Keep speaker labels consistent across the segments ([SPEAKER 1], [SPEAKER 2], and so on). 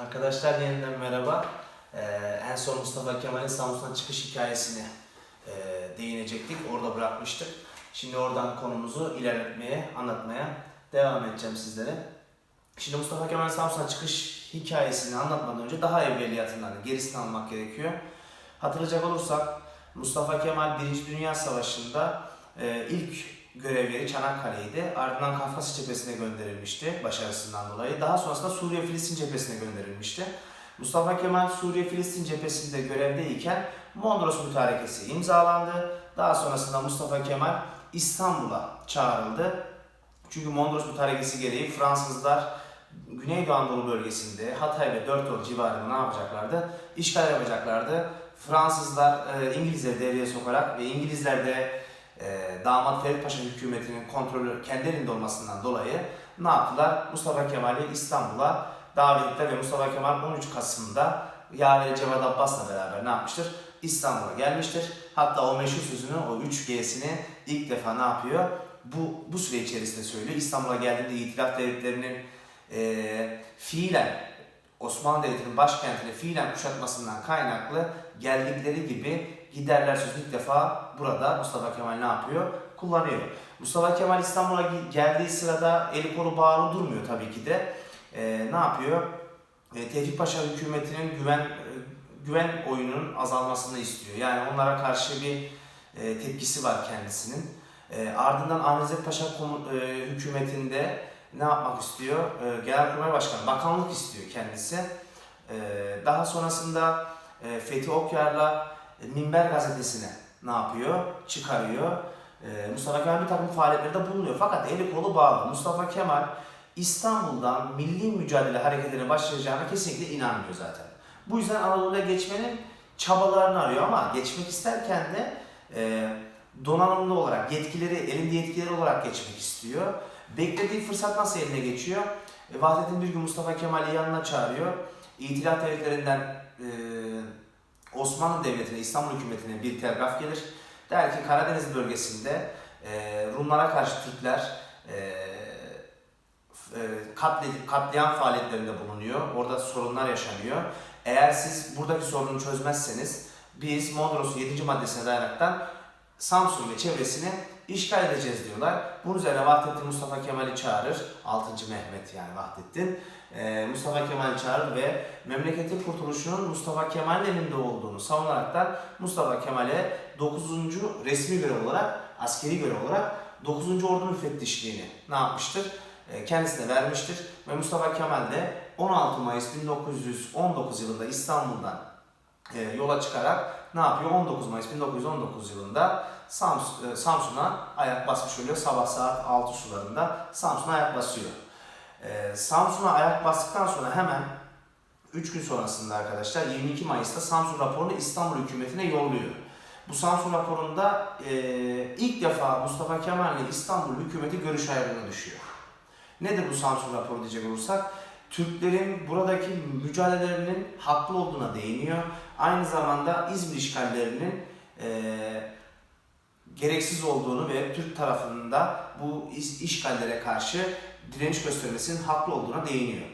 [SPEAKER 1] Arkadaşlar yeniden merhaba. Ee, en son Mustafa Kemal'in Samsun'a çıkış hikayesini e, değinecektik. Orada bırakmıştık. Şimdi oradan konumuzu ilerletmeye, anlatmaya devam edeceğim sizlere. Şimdi Mustafa Kemal'in Samsun'a çıkış hikayesini anlatmadan önce daha evveliyatından, gerisini almak gerekiyor. Hatırlayacak olursak Mustafa Kemal 1. Dünya Savaşı'nda e, ilk görevleri Çanakkale'ydi. Ardından Kafkas cephesine gönderilmişti başarısından dolayı. Daha sonrasında Suriye-Filistin cephesine gönderilmişti. Mustafa Kemal Suriye-Filistin cephesinde görevdeyken Mondros Mütarekesi imzalandı. Daha sonrasında Mustafa Kemal İstanbul'a çağrıldı. Çünkü Mondros Mütarekesi gereği Fransızlar Güneydoğu Anadolu bölgesinde Hatay ve Dört Yol civarında ne yapacaklardı? İşgal yapacaklardı. Fransızlar e, İngilizleri devreye sokarak ve İngilizler de e, damat Ferit Paşa hükümetinin kontrolü kendi elinde olmasından dolayı ne yaptılar? Mustafa Kemal'i İstanbul'a davet ettiler ve Mustafa Kemal 13 Kasım'da Yaveri Cevat Abbas'la beraber ne yapmıştır? İstanbul'a gelmiştir. Hatta o meşhur sözünü, o 3 G'sini ilk defa ne yapıyor? Bu, bu süre içerisinde söylüyor. İstanbul'a geldiğinde itilaf devletlerinin e, fiilen Osmanlı Devleti'nin başkentini fiilen kuşatmasından kaynaklı geldikleri gibi giderler sözü ilk defa burada Mustafa Kemal ne yapıyor? Kullanıyor. Mustafa Kemal İstanbul'a geldiği sırada eli kolu bağlı durmuyor tabii ki de. Ee, ne yapıyor? Ee, Tevfik Paşa hükümetinin güven e, güven oyunun azalmasını istiyor. Yani onlara karşı bir e, tepkisi var kendisinin. E, ardından Ahmet Paşa e, hükümetinde ne yapmak istiyor? E, Genelkurmay Başkanı, bakanlık istiyor kendisi. E, daha sonrasında e, Fethi Okyar'la e, Minber gazetesine ne yapıyor? Çıkarıyor. E, Mustafa Kemal bir takım faaliyetlerde bulunuyor. Fakat eli kolu bağlı. Mustafa Kemal İstanbul'dan milli mücadele hareketine başlayacağına kesinlikle inanmıyor zaten. Bu yüzden Anadolu'ya geçmenin çabalarını arıyor ama geçmek isterken de e, donanımlı olarak, yetkileri, elinde yetkileri olarak geçmek istiyor. Beklediği fırsat nasıl eline geçiyor? E, Vahdettin bir gün Mustafa Kemal'i yanına çağırıyor. İtilaf devletlerinden e, Osmanlı Devleti'ne, İstanbul hükümetine bir telgraf gelir. Der ki Karadeniz bölgesinde e, Rumlara karşı Türkler e, e, katli- katliam faaliyetlerinde bulunuyor. Orada sorunlar yaşanıyor. Eğer siz buradaki sorunu çözmezseniz biz Mondros'un 7. maddesine dayanaraktan Samsun ve çevresini işgal edeceğiz diyorlar. Bunun üzerine Vahdettin Mustafa Kemal'i çağırır. 6. Mehmet yani Vahdettin. Ee, Mustafa Kemal'i çağırır ve memleketin kurtuluşunun Mustafa Kemal'in elinde olduğunu savunaraktan Mustafa Kemal'e 9. resmi görev olarak, askeri görev olarak 9. Ordu müfettişliğini ne yapmıştır? Ee, kendisine vermiştir. Ve Mustafa Kemal de 16 Mayıs 1919 yılında İstanbul'dan yola çıkarak ne yapıyor? 19 Mayıs 1919 yılında e, Samsun'a ayak basmış oluyor. Sabah saat 6 sularında Samsun'a ayak basıyor. E, Samsun'a ayak bastıktan sonra hemen 3 gün sonrasında arkadaşlar 22 Mayıs'ta Samsun raporunu İstanbul hükümetine yolluyor. Bu Samsun raporunda e, ilk defa Mustafa Kemal ile İstanbul hükümeti görüş ayrılığına düşüyor. Nedir bu Samsun raporu diyecek olursak? Türklerin buradaki mücadelelerinin haklı olduğuna değiniyor. Aynı zamanda İzmir işgallerinin e, gereksiz olduğunu ve Türk tarafında bu iş- işgallere karşı direniş göstermesinin haklı olduğuna değiniyor.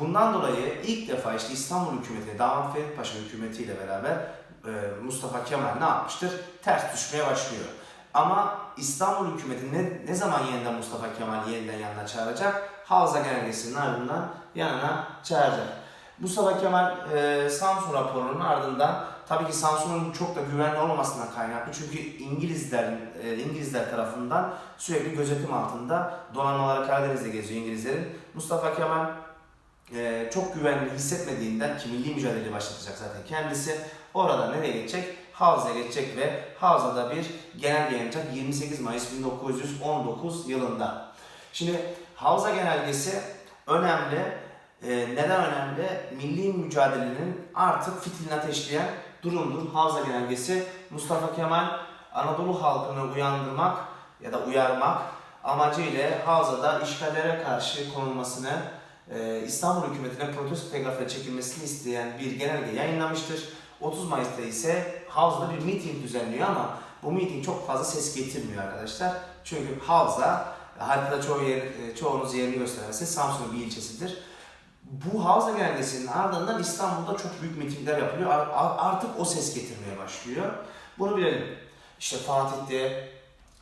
[SPEAKER 1] Bundan dolayı ilk defa işte İstanbul hükümeti, Damat Ferit Paşa hükümetiyle beraber e, Mustafa Kemal ne yapmıştır? Ters düşmeye başlıyor. Ama İstanbul hükümeti ne, ne zaman yeniden Mustafa Kemal'i yeniden yanına çağıracak? Havza Genelgesi'nin ardından yanına çağıracak. Mustafa Kemal e, Samsun raporunun ardından tabii ki Samsun'un çok da güvenli olmamasından kaynaklı çünkü İngilizler e, İngilizler tarafından sürekli gözetim altında donanmaları Karadeniz'de geziyor İngilizlerin. Mustafa Kemal e, çok güvenli hissetmediğinden ki milli mücadeleyi başlatacak zaten kendisi orada nereye geçecek? Havza'ya geçecek ve Havza'da bir genelge yayınlayacak 28 Mayıs 1919 yılında. Şimdi Havza genelgesi önemli. Ee, neden önemli? Milli mücadelenin artık fitilini ateşleyen durumdur. Havza genelgesi Mustafa Kemal Anadolu halkını uyandırmak ya da uyarmak amacıyla Havza'da işgallere karşı konulmasını e, İstanbul hükümetine protesto telgrafla çekilmesini isteyen bir genelge yayınlamıştır. 30 Mayıs'ta ise Havza'da bir miting düzenliyor ama bu miting çok fazla ses getirmiyor arkadaşlar. Çünkü Havza haritada çoğu yer, e, çoğunuz yerini göstermesi Samsun'un bir ilçesidir. Bu Havza Genelgesi'nin ardından İstanbul'da çok büyük mitingler yapılıyor. Ar- ar- Artık o ses getirmeye başlıyor. Bunu bilelim. İşte Fatih'te,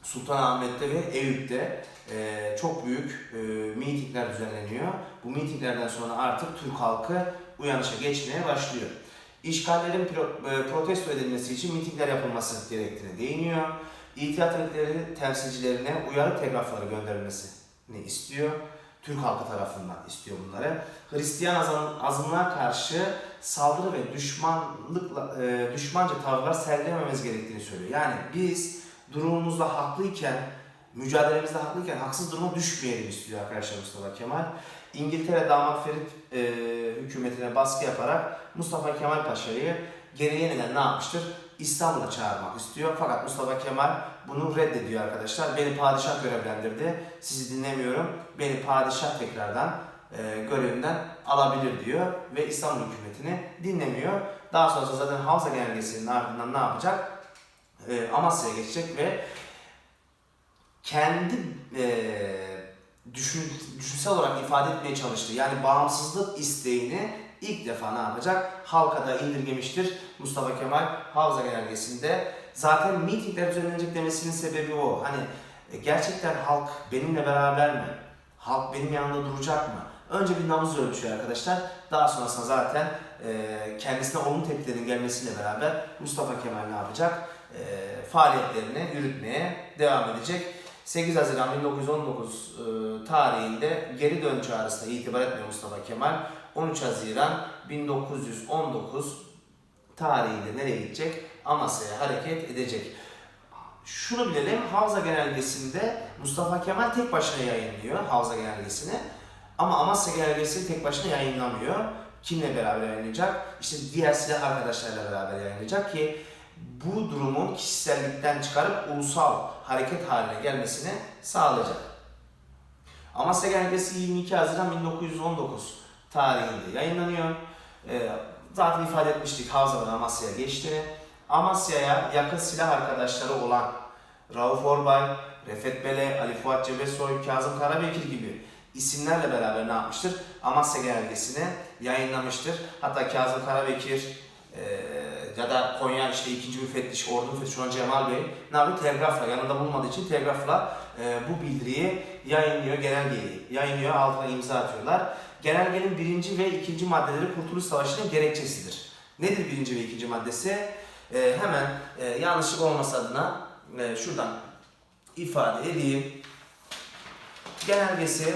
[SPEAKER 1] Sultanahmet'te ve Eyüp'te e, çok büyük e, mitingler düzenleniyor. Bu mitinglerden sonra artık Türk halkı uyanışa geçmeye başlıyor. İşgallerin e, protesto edilmesi için mitingler yapılması gerektiğine değiniyor. İtihat evleri temsilcilerine uyarı telgrafları gönderilmesini istiyor. Türk halkı tarafından istiyor bunları. Hristiyan azın- azınlığa karşı saldırı ve düşmanlıkla e, düşmanca tavırlar sergilememiz gerektiğini söylüyor. Yani biz durumumuzda haklıyken, mücadelemizde haklıyken haksız duruma düşmeyelim istiyor arkadaşlar Mustafa Kemal. İngiltere damat Ferit e, hükümetine baskı yaparak Mustafa Kemal Paşa'yı geri yeniden ne yapmıştır? İstanbul'a çağırmak istiyor. Fakat Mustafa Kemal bunu reddediyor arkadaşlar. Beni padişah görevlendirdi. Sizi dinlemiyorum. Beni padişah tekrardan e, görevinden alabilir diyor. Ve İstanbul hükümetini dinlemiyor. Daha sonra zaten Havza Genelgesi'nin ardından ne yapacak? E, Amasya'ya geçecek ve kendi e, düşün, düşünsel olarak ifade etmeye çalıştığı yani bağımsızlık isteğini ilk defa ne yapacak? Halka da indirgemiştir Mustafa Kemal Havza Genelgesi'nde. Zaten mitingler düzenlenecek demesinin sebebi o. Hani e, gerçekten halk benimle beraber mi? Halk benim yanında duracak mı? Önce bir nabız ölçüyor arkadaşlar. Daha sonrasında zaten e, kendisine olumlu tepkilerin gelmesiyle beraber Mustafa Kemal ne yapacak? E, faaliyetlerini yürütmeye devam edecek. 8 Haziran 1919 e, tarihinde geri dön çağrısına itibar etmiyor Mustafa Kemal. 13 Haziran 1919 tarihinde nereye gidecek? Amasya'ya hareket edecek. Şunu bilelim, Havza Genelgesi'nde Mustafa Kemal tek başına yayınlıyor Havza Genelgesi'ni. Ama Amasya Genelgesi tek başına yayınlamıyor. Kimle beraber yayınlayacak? İşte diğer silah arkadaşlarla beraber yayınlayacak ki bu durumun kişisellikten çıkarıp ulusal hareket haline gelmesini sağlayacak. Amasya Genelgesi 22 Haziran 1919 tarihinde yayınlanıyor. Ee, zaten ifade etmiştik Havza'dan Amasya'ya geçtiğini. Amasya'ya yakın silah arkadaşları olan Rauf Orbay, Refet Bele, Ali Fuat Cebesoy, Kazım Karabekir gibi isimlerle beraber ne yapmıştır? Amasya Genelgesi'ni yayınlamıştır. Hatta Kazım Karabekir e, ya da Konya işte ikinci müfettiş, ordu müfettişi olan Cemal Bey ne yapıyor? Telgrafla, yanında bulunmadığı için telgrafla e, bu bildiriyi yayınlıyor, genelgeyi yayınlıyor, altına imza atıyorlar. Genelgenin birinci ve ikinci maddeleri Kurtuluş Savaşı'nın gerekçesidir. Nedir birinci ve ikinci maddesi? E, hemen e, yanlışlık olması adına e, şuradan ifade edeyim. Genelgesi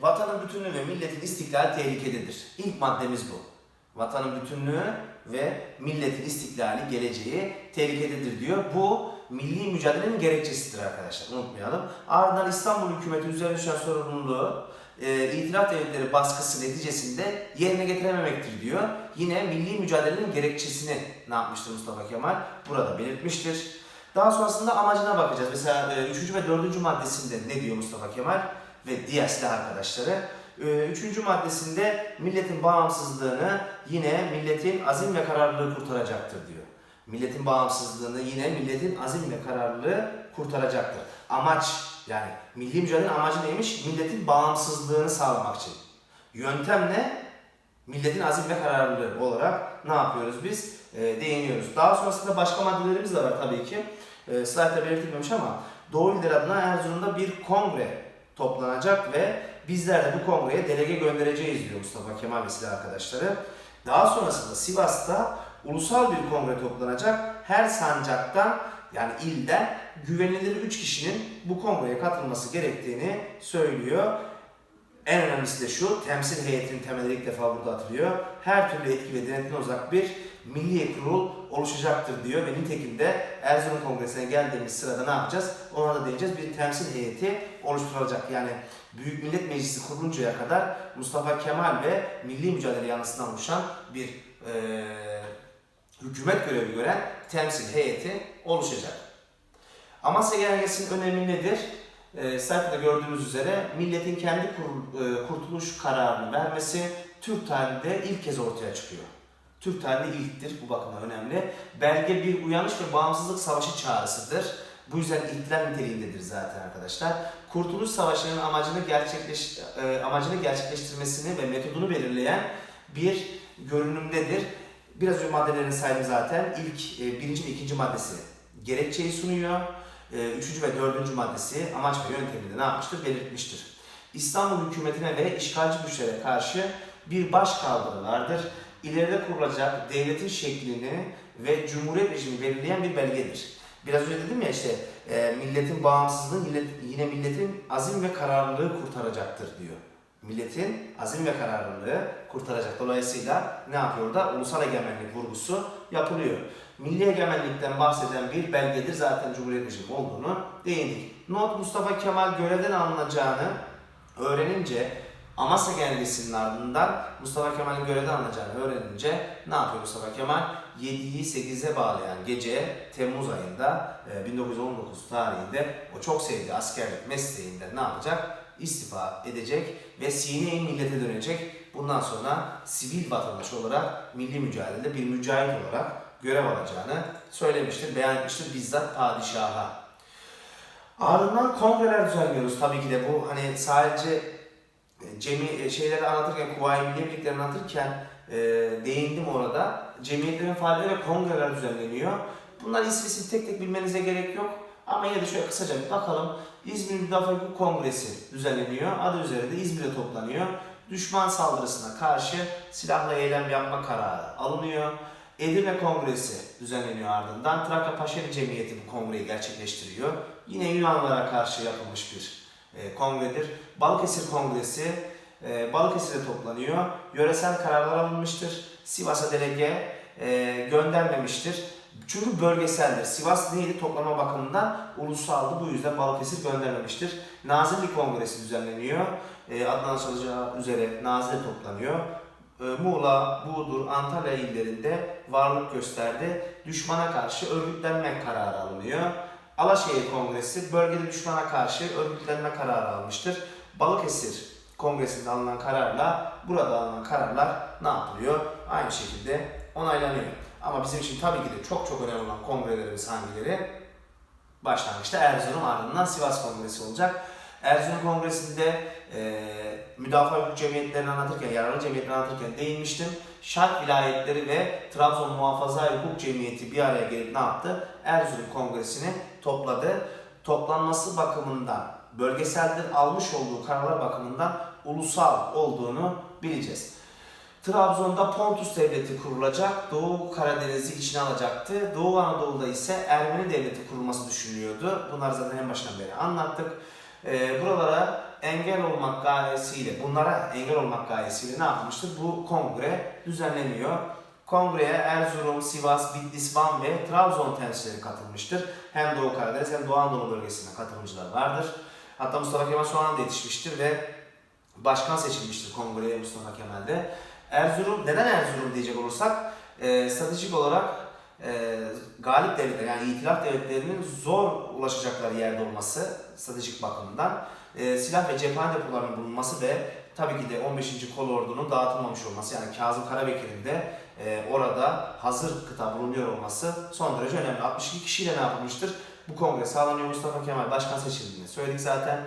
[SPEAKER 1] Vatanın bütünlüğü ve milletin istiklali tehlikededir. İlk maddemiz bu. Vatanın bütünlüğü ve milletin istiklali, geleceği tehlikededir diyor. Bu milli mücadelenin gerekçesidir arkadaşlar. Unutmayalım. Ardından İstanbul hükümeti üzerine düşen sorumluluğu e, itilaf devletleri baskısı neticesinde yerine getirememektir diyor. Yine milli mücadelenin gerekçesini ne yapmıştır Mustafa Kemal? Burada belirtmiştir. Daha sonrasında amacına bakacağız. Mesela 3. ve 4. maddesinde ne diyor Mustafa Kemal ve diğer silah arkadaşları? 3. maddesinde milletin bağımsızlığını yine milletin azim ve kararlılığı kurtaracaktır diyor. Milletin bağımsızlığını yine milletin azim ve kararlılığı kurtaracaktır. Amaç yani milli mücadelenin amacı neymiş? Milletin bağımsızlığını sağlamak için. Yöntem ne? Milletin azim ve kararlılığı olarak ne yapıyoruz biz? E, değiniyoruz. Daha sonrasında başka maddelerimiz de var tabii ki. E, slaytta belirtilmemiş ama Doğu İller adına Erzurum'da bir kongre toplanacak ve bizler de bu kongreye delege göndereceğiz diyor Mustafa Kemal ve silah arkadaşları. Daha sonrasında Sivas'ta ulusal bir kongre toplanacak. Her sancaktan yani ilden güvenilir 3 kişinin bu kongreye katılması gerektiğini söylüyor. En önemlisi de şu, temsil heyetinin temeli ilk defa burada atılıyor. Her türlü etki ve denetimden uzak bir milli kurul oluşacaktır diyor. Ve nitekim de Erzurum Kongresi'ne geldiğimiz sırada ne yapacağız? Ona da değineceğiz. Bir temsil heyeti oluşturulacak. Yani Büyük Millet Meclisi kuruluncaya kadar Mustafa Kemal ve milli mücadele yanlısından oluşan bir e, hükümet görevi gören temsil heyeti oluşacak. Amasya Genelgesi'nin önemi nedir? E, sayfada gördüğünüz üzere milletin kendi kur, e, kurtuluş kararını vermesi Türk tarihinde ilk kez ortaya çıkıyor. Türk tarihinde ilktir bu bakımdan önemli. Belge bir uyanış ve bağımsızlık savaşı çağrısıdır. Bu yüzden ihtilal niteliğindedir zaten arkadaşlar. Kurtuluş Savaşı'nın amacını gerçekleş e, amacını gerçekleştirmesini ve metodunu belirleyen bir görünümdedir. Biraz önce maddelerini saydım zaten. İlk e, birinci ve ikinci maddesi gerekçeyi sunuyor. E, üçüncü ve dördüncü maddesi amaç ve yöntemini ne yapmıştır? Belirtmiştir. İstanbul hükümetine ve işgalci güçlere karşı bir baş kaldırı vardır. İleride kurulacak devletin şeklini ve cumhuriyet rejimi belirleyen bir belgedir. Biraz önce dedim ya işte e, milletin bağımsızlığı yine milletin azim ve kararlılığı kurtaracaktır diyor. Milletin azim ve kararlılığı kurtaracak. Dolayısıyla ne yapıyor da ulusal egemenlik vurgusu yapılıyor. Milli egemenlikten bahseden bir belgedir zaten Cumhuriyet rejimi olduğunu değindik. Not Mustafa Kemal görevden alınacağını öğrenince Amasya Genelgesi'nin ardından Mustafa Kemal'in görevden alınacağını öğrenince ne yapıyor Mustafa Kemal? 7'yi 8'e bağlayan gece Temmuz ayında e, 1919 tarihinde o çok sevdiği askerlik mesleğinden ne yapacak? İstifa edecek ve sine millete dönecek. Bundan sonra sivil vatandaş olarak milli mücadelede bir mücahit olarak görev alacağını söylemiştir, beyan etmiştir bizzat padişaha. Ardından kongreler düzenliyoruz tabii ki de bu hani sadece e, cemi e, şeyleri anlatırken, Kuvayi Milliye Birlikleri anlatırken e, değindim orada. Cemiyetlerin faaliyetleri ve kongreler düzenleniyor. Bunlar ismisi tek tek bilmenize gerek yok. Ama yine de şöyle kısaca bir bakalım. İzmir Müdafaa Hukuk Kongresi düzenleniyor. Adı üzerinde İzmir'de toplanıyor. Düşman saldırısına karşı silahla eylem yapma kararı alınıyor. Edirne Kongresi düzenleniyor ardından. Trakya Paşeli Cemiyeti bu kongreyi gerçekleştiriyor. Yine Yunanlara karşı yapılmış bir kongredir. Balıkesir Kongresi e, Balıkesir'de toplanıyor. Yöresel kararlar alınmıştır. Sivas'a delege e, göndermemiştir. Çünkü bölgeseldir. Sivas neydi toplama bakımından ulusaldı. Bu yüzden Balıkesir göndermemiştir. Nazilli Kongresi düzenleniyor. E, adından anlaşılacağı üzere Nazilli toplanıyor. E, Muğla, Burdur, Antalya illerinde varlık gösterdi. Düşmana karşı örgütlenme kararı alınıyor. Alaşehir Kongresi bölgede düşmana karşı örgütlenme kararı almıştır. Balıkesir Kongresi'nde alınan kararla burada alınan kararlar ne yapılıyor? Aynı şekilde onaylanıyor. Ama bizim için tabii ki de çok çok önemli olan kongrelerimiz hangileri? Başlangıçta Erzurum ardından Sivas Kongresi olacak. Erzurum Kongresi'nde e, müdafaa hukuk cemiyetlerini anlatırken, yararlı cemiyetlerini anlatırken değinmiştim. Şark vilayetleri ve Trabzon Muhafaza Hukuk Cemiyeti bir araya gelip ne yaptı? Erzurum Kongresi'ni topladı. Toplanması bakımından, bölgeseldir almış olduğu kararlar bakımından ulusal olduğunu bileceğiz. Trabzon'da Pontus Devleti kurulacak, Doğu Karadeniz'i içine alacaktı. Doğu Anadolu'da ise Ermeni Devleti kurulması düşünülüyordu. Bunları zaten en baştan beri anlattık. Ee, buralara engel olmak gayesiyle, bunlara engel olmak gayesiyle ne yapılmıştır? Bu kongre düzenleniyor. Kongreye Erzurum, Sivas, Bitlis, Van ve Trabzon temsilcileri katılmıştır. Hem Doğu Karadeniz hem Doğu Anadolu bölgesinden katılımcılar vardır. Hatta Mustafa Kemal son anda yetişmiştir ve başkan seçilmiştir kongreye Mustafa Kemal'de. Erzurum, neden Erzurum diyecek olursak, e, stratejik olarak e, galip devletler yani itilaf devletlerinin zor ulaşacakları yerde olması stratejik bakımdan, e, silah ve cephane depolarının bulunması ve tabii ki de 15. Kol Ordu'nun dağıtılmamış olması yani Kazım Karabekir'in de e, orada hazır kıta bulunuyor olması son derece önemli. 62 kişiyle ne yapılmıştır? Bu kongre sağlanıyor Mustafa Kemal başkan seçildiğini söyledik zaten.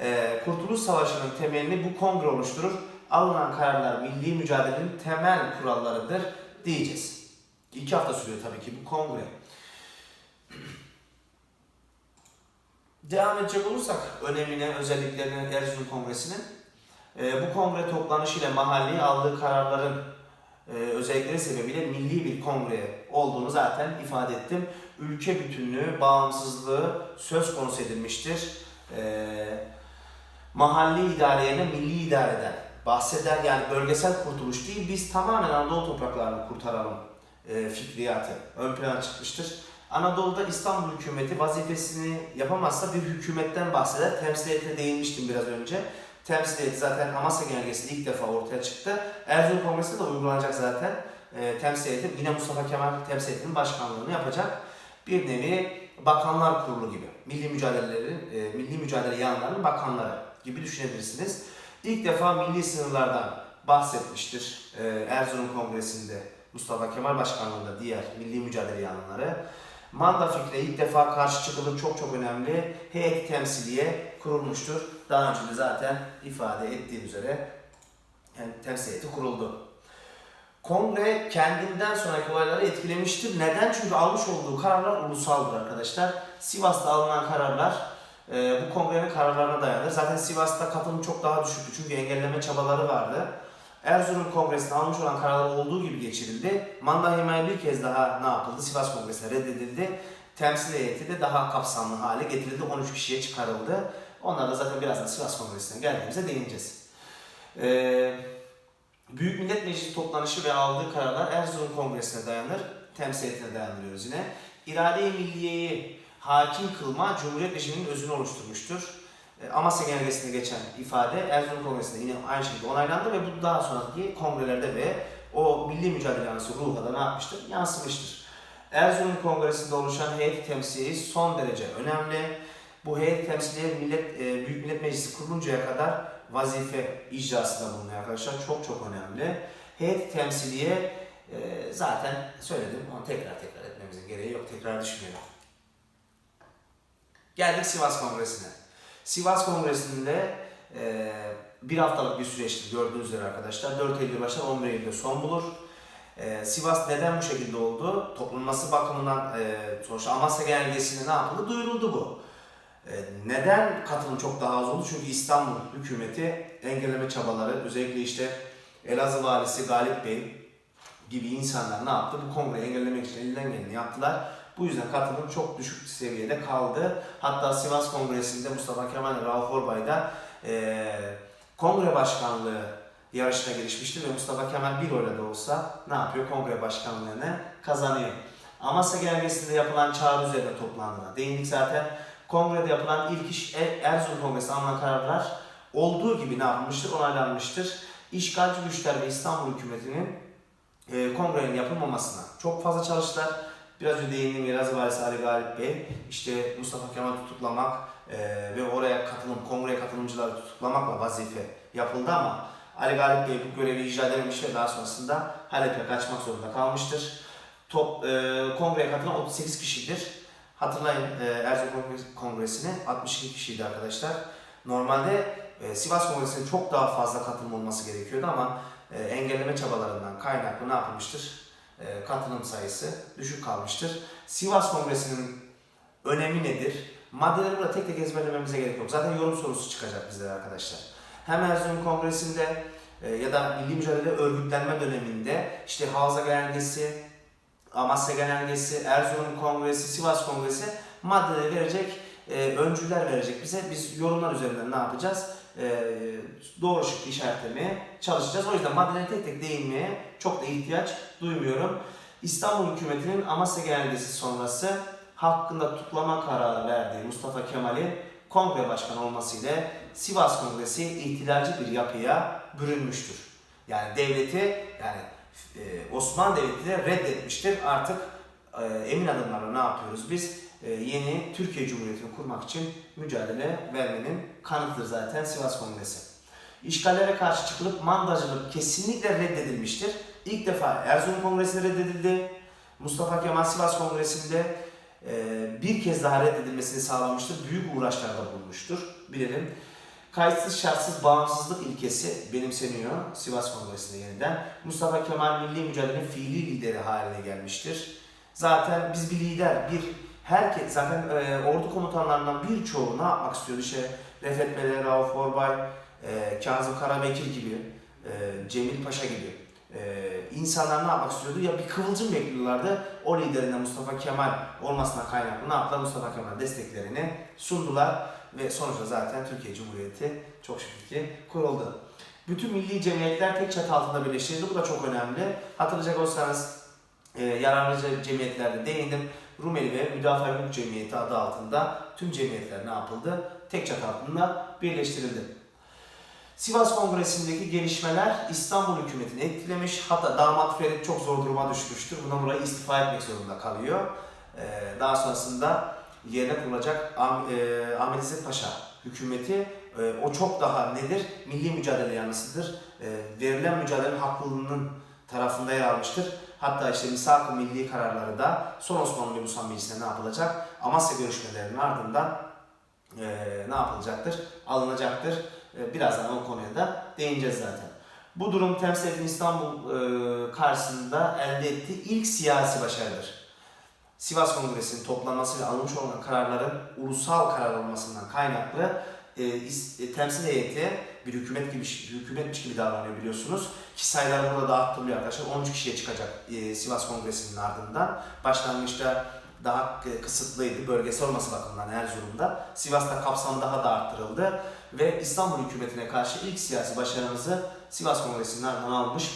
[SPEAKER 1] E, Kurtuluş Savaşı'nın temelini bu kongre oluşturur. Alınan kararlar milli mücadelenin temel kurallarıdır diyeceğiz. İki hafta sürüyor tabii ki bu kongre. Devam edecek olursak önemine, özelliklerine Erzurum Kongresi'nin e, bu kongre toplanışıyla mahalli aldığı kararların e, özellikleri sebebiyle milli bir kongre olduğunu zaten ifade ettim. Ülke bütünlüğü, bağımsızlığı söz konusu edilmiştir. E, mahalli idare yerine milli idareden bahseder. Yani bölgesel kurtuluş değil, biz tamamen Anadolu topraklarını kurtaralım e, fikriyatı ön plana çıkmıştır. Anadolu'da İstanbul hükümeti vazifesini yapamazsa bir hükümetten bahseder. Temsiliyetine değinmiştim biraz önce. Temsiliyet zaten Amasya Genelgesi ilk defa ortaya çıktı. Erzurum Kongresi'nde de uygulanacak zaten. E, temsiliyeti yine Mustafa Kemal temsiliyetinin başkanlığını yapacak. Bir nevi bakanlar kurulu gibi. Milli mücadelelerin, e, milli mücadele yanlarının bakanları gibi düşünebilirsiniz. İlk defa milli sınırlardan bahsetmiştir e, Erzurum Kongresi'nde Mustafa Kemal Başkanlığında diğer milli mücadele yanları. Manda fikrine ilk defa karşı çıkılıp çok çok önemli heyet temsiliye kurulmuştur. Daha önce de zaten ifade ettiğim üzere yani temsil heyeti kuruldu. Kongre kendinden sonraki olayları etkilemiştir. Neden? Çünkü almış olduğu kararlar ulusaldır arkadaşlar. Sivas'ta alınan kararlar e, bu kongrenin kararlarına dayanır. Zaten Sivas'ta katılım çok daha düşüktü çünkü engelleme çabaları vardı. Erzurum Kongresi'nde almış olan kararlar olduğu gibi geçirildi. Manda himaye bir kez daha ne yapıldı? Sivas Kongresi'ne reddedildi. Temsil heyeti de daha kapsamlı hale getirildi. 13 kişiye çıkarıldı. Onlar da zaten birazdan Sivas Kongresi'ne geldiğimizde değineceğiz. Ee, Büyük Millet Meclisi toplanışı ve aldığı kararlar Erzurum Kongresi'ne dayanır. Temsil heyetine dayandırıyoruz yine. İrade-i milliyeyi hakim kılma Cumhuriyet rejiminin özünü oluşturmuştur. E, Amasya Genelgesi'nde geçen ifade Erzurum Kongresi'nde yine aynı şekilde onaylandı ve bu daha sonraki kongrelerde ve o milli mücadele yanlısı ruha da ne yapmıştır? Yansımıştır. Erzurum Kongresi'nde oluşan heyet temsili son derece önemli. Bu heyet temsiliye millet, e, Büyük Millet Meclisi kuruluncaya kadar vazife icrasında bulunuyor arkadaşlar. Çok çok önemli. Heyet temsiliye e, zaten söyledim. Onu tekrar tekrar etmemizin gereği yok. Tekrar düşünmeyelim. Geldik Sivas Kongresi'ne. Sivas Kongresi'nde e, bir haftalık bir süreçtir gördüğünüz üzere arkadaşlar. 4 Eylül başlar 11 Eylül'de son bulur. E, Sivas neden bu şekilde oldu? Toplanması bakımından e, sonuçta Amasya Genelgesi'nde ne yapıldı? Duyuruldu bu. E, neden katılım çok daha az oldu? Çünkü İstanbul hükümeti engelleme çabaları özellikle işte Elazığ valisi Galip Bey gibi insanlar ne yaptı? Bu kongreyi engellemek için elinden geleni yaptılar. Bu yüzden katılım çok düşük seviyede kaldı. Hatta Sivas Kongresi'nde Mustafa Kemal ve Rauf Orbay da eee, kongre başkanlığı yarışına girişmişti ve Mustafa Kemal bir oyla da olsa ne yapıyor? Kongre başkanlığını kazanıyor. Amasya Genelgesi'nde yapılan çağrı üzerine toplandığına değindik zaten. Kongrede yapılan ilk iş Er- Erzurum Kongresi alınan kararlar olduğu gibi ne yapılmıştır? Onaylanmıştır. İşgalci güçler ve İstanbul hükümetinin e, kongrenin yapılmamasına çok fazla çalıştılar. Biraz önce değindiğim Elazığ Valisi Ali Galip Bey, işte Mustafa Kemal tutuklamak e, ve oraya katılım, kongreye katılımcıları tutuklamakla vazife yapıldı ama Ali Galip Bey bu görevi icra edememiş ve daha sonrasında Halep'e kaçmak zorunda kalmıştır. Top, e, kongreye katılan 38 kişidir. Hatırlayın e, Erzurum Kongre- Kongresi'ne 62 kişiydi arkadaşlar. Normalde e, Sivas Kongresi'ne çok daha fazla katılım olması gerekiyordu ama e, engelleme çabalarından kaynaklı ne yapılmıştır? E, katılım sayısı düşük kalmıştır. Sivas Kongresi'nin önemi nedir? Maddeleri burada tek tek ezberlememize gerek yok. Zaten yorum sorusu çıkacak bizlere arkadaşlar. Hem Erzurum Kongresi'nde e, ya da Milli Mücadele Örgütlenme döneminde işte Havza Genelgesi, Amasya Genelgesi, Erzurum Kongresi, Sivas Kongresi maddeleri verecek, e, öncüler verecek bize. Biz yorumlar üzerinden ne yapacağız? E, doğru şıkkı işaretlemeye çalışacağız. O yüzden maddelere tek tek değinmeye çok da ihtiyaç duymuyorum. İstanbul hükümetinin Amasya Genelgesi sonrası hakkında tutuklama kararı verdiği Mustafa Kemal'in kongre başkanı olmasıyla Sivas Kongresi ihtilalci bir yapıya bürünmüştür. Yani devleti yani e, Osmanlı Devleti de reddetmiştir. Artık e, emin adımlarla ne yapıyoruz biz? E, yeni Türkiye Cumhuriyeti'ni kurmak için mücadele vermenin kanıtıdır zaten Sivas Kongresi. İşgallere karşı çıkılıp mandacılık kesinlikle reddedilmiştir. İlk defa Erzurum Kongresi'nde reddedildi. Mustafa Kemal Sivas Kongresi'nde e, bir kez daha reddedilmesini sağlamıştır. Büyük uğraşlarda bulunmuştur. Bilelim. Kayıtsız şartsız bağımsızlık ilkesi benimseniyor Sivas Kongresi'nde yeniden. Mustafa Kemal milli mücadelenin fiili lideri haline gelmiştir. Zaten biz bir lider, bir herkes zaten e, ordu komutanlarından birçoğu ne yapmak istiyordu? İşte Refet Bele, Rauf Orbay, e, Kazım Karabekir gibi, e, Cemil Paşa gibi e, insanlar ne yapmak istiyordu? Ya bir kıvılcım bekliyorlardı. O liderinde Mustafa Kemal olmasına kaynaklı ne yaptılar? Mustafa Kemal desteklerini sundular ve sonuçta zaten Türkiye Cumhuriyeti çok şükür ki kuruldu. Bütün milli cemiyetler tek çatı altında birleştirildi. Bu da çok önemli. Hatırlayacak olsanız e, yararlı cemiyetlerde değindim. Rumeli ve Müdafaa Hukuk Cemiyeti adı altında tüm cemiyetler ne yapıldı? Tek çatı altında birleştirildi. Sivas Kongresi'ndeki gelişmeler İstanbul hükümetini etkilemiş. Hatta damat Ferit çok zor duruma düşmüştür. Buna burayı istifa etmek zorunda kalıyor. Ee, daha sonrasında yerine kurulacak Ah- e, Ahmet İzzet Paşa hükümeti e, o çok daha nedir? Milli mücadele yanlısıdır. E, verilen mücadelenin haklılığının tarafında yer almıştır. Hatta işte misak-ı milli kararları da son Osmanlı Mebusan Meclisi'nde ne yapılacak? Amasya görüşmelerinin ardından eee, ne yapılacaktır? Alınacaktır. Eee, birazdan o konuya da değineceğiz zaten. Bu durum Temsil Etin İstanbul eee, karşısında elde ettiği ilk siyasi başarıdır. Sivas Kongresi'nin toplanmasıyla alınmış olan kararların ulusal karar olmasından kaynaklı e, e, temsil heyeti bir hükümet gibi hükümetmiş gibi davranıyor biliyorsunuz. Ki sayılar burada da arttırılıyor arkadaşlar. 13 kişiye çıkacak e, Sivas Kongresi'nin ardından. Başlangıçta daha e, kısıtlıydı bölgesel olması bakımından Erzurum'da. Sivas'ta kapsamı daha da arttırıldı ve İstanbul hükümetine karşı ilk siyasi başarımızı Sivas Kongresi'nin ardından almış